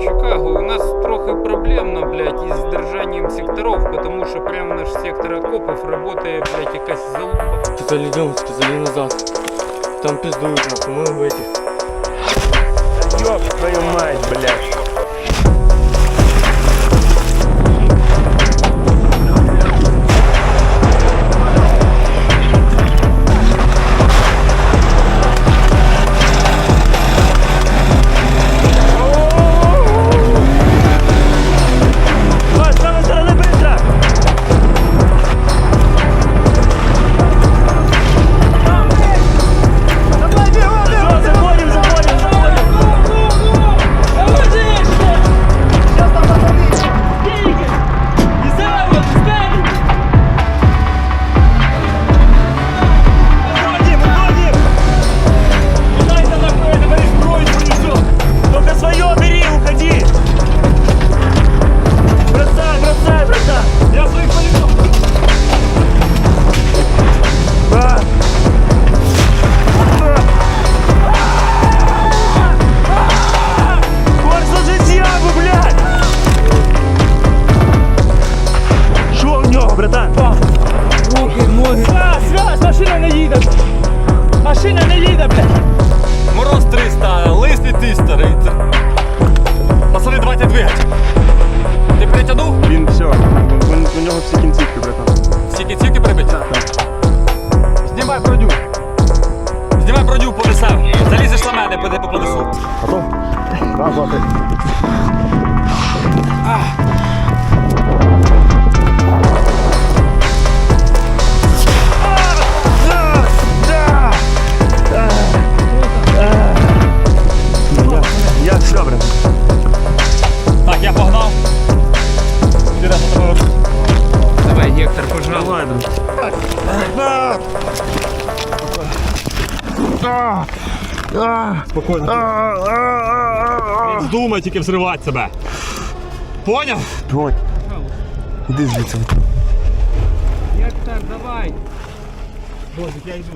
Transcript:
Чикаго, у нас трохи проблемно, блядь, із держанням секторов, потому що прямо наш сектор окопів работає, блядь, якась залупа. Сказали, идем, сказали назад. Там пиздуют, нахуй, мы в этих. Блядь! Мороз 300, лист ти старий. Пацани, давайте двигать. Ти притягнув? Він все, у нього всі кінцівки, братан. Всі кінцівки прибиті? Знімай броню. Знімай броню, понесем. Залізеш на мене, піде по понесу. Я Давай, Думай тільки взривати себе. Поняв? Давай. Іди звідси. Гектор, давай. Боже, я йду.